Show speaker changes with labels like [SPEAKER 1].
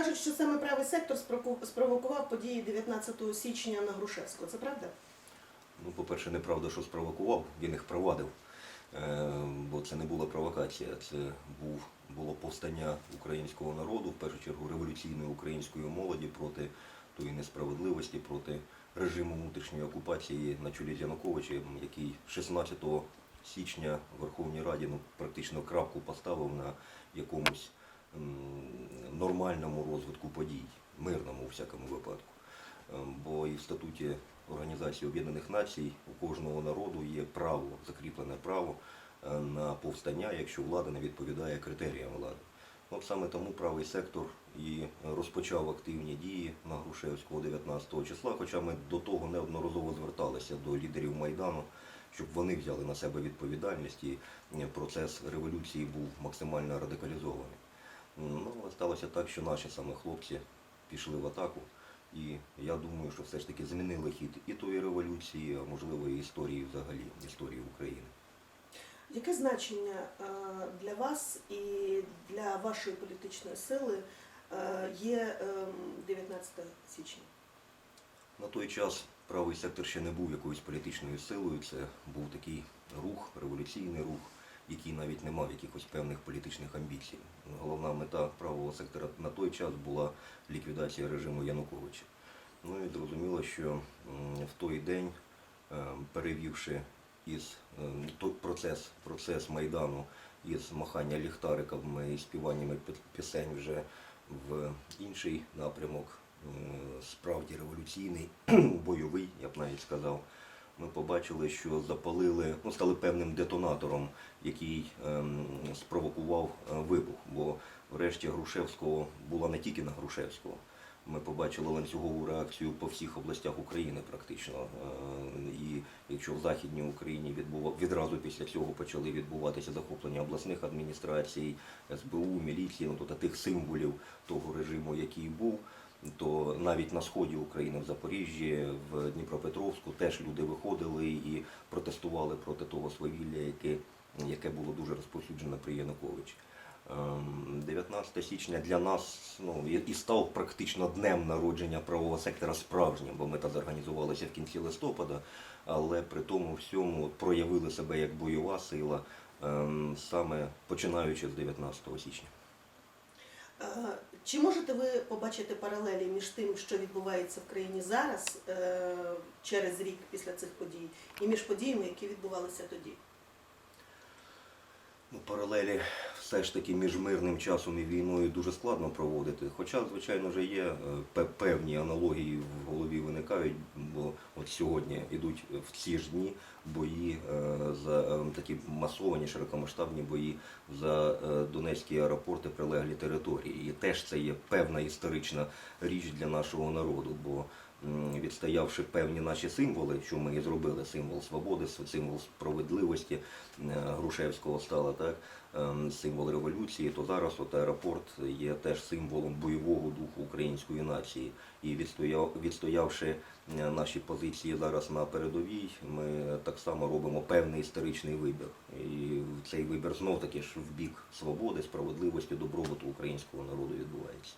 [SPEAKER 1] Кажуть, що саме правий сектор спровокував події 19 січня на Грушевського. Це правда?
[SPEAKER 2] Ну, по-перше, неправда, що спровокував, він їх провадив. Е, Бо це не була провокація, це був, було повстання українського народу, в першу чергу революційної української молоді проти тої несправедливості, проти режиму внутрішньої окупації на чолі з який 16 січня в Верховній Раді ну, практично крапку поставив на якомусь нормальному розвитку подій, мирному у всякому випадку. Е, Бо і в статуті Організації Об'єднаних Націй у кожного народу є право, закріплене право е, на повстання, якщо влада не відповідає критеріям влади. От саме тому правий сектор і розпочав активні дії на Грушевського 19 числа, хоча ми до того неодноразово зверталися до лідерів Майдану, щоб вони взяли на себе відповідальність і е, процес революції був максимально радикалізований. Ну, сталося так, що наші саме хлопці пішли в атаку. І я думаю, що все ж таки змінили хід і тої революції, а можливо і історії взагалі, історії України.
[SPEAKER 1] Яке значення е, для вас і для вашої політичної сили е, є ем, 19 січня?
[SPEAKER 2] На той час правий сектор ще не був якоюсь політичною силою. Це був такий рух, революційний рух, який навіть не мав якихось певних політичних амбіцій. Головна мета правого сектора на той час була ліквідація режиму Януковича. Ну і зрозуміло, що в той день, е, перевівши із е, процес, процес Майдану із махання ліхтариками і співаннями пісень вже в інший напрямок, справді революційний, бойовий, я б навіть сказав. Ми побачили, що запалили, ну, стали певним детонатором, який ем, спровокував е, вибух. Бо врешті Грушевського була не тільки на Грушевського. Ми побачили ланцюгову реакцію по всіх областях України практично. Е, І якщо в Західній Україні відбува... відразу після цього почали відбуватися захоплення обласних адміністрацій, СБУ, міліції, ну, тобто тих символів того режиму, який був, то навіть на сході України, в Запоріжжі, в Дніпропетровську теж люди виходили і протестували проти того свавілля, яке, яке було дуже розповсюджено при Януковичі. Ем, 19 січня для нас ну, і- став практично днем народження правового сектора справжнім, бо ми та зорганізувалися в кінці листопада, але при тому всьому проявили себе як бойова сила ем, саме починаючи з 19 січня.
[SPEAKER 1] Чи можете ви побачити паралелі між тим, що відбувається в країні зараз, е, через рік після цих подій, і між подіями, які відбувалися тоді?
[SPEAKER 2] Ну, паралелі все ж таки між мирним часом і війною дуже складно проводити. Хоча, звичайно, вже є е, певні аналогії в голові виникають, бо от сьогодні йдуть в ці ж дні бої е, за е, такі масовані, широкомасштабні бої за Донецькі аеропорти, прилеглі території. І теж це є певна історична річ для нашого народу. бо Відстоявши певні наші символи, що ми і зробили, символ свободи, символ справедливості е, Грушевського стала, так, ем, символ революції, то зараз от аеропорт є теж символом бойового духу української нації. І відстояв, відстоявши наші позиції зараз на передовій, ми так само робимо певний історичний вибір. І цей вибір знов таки ж в бік свободи, справедливості, добробуту українського народу відбувається.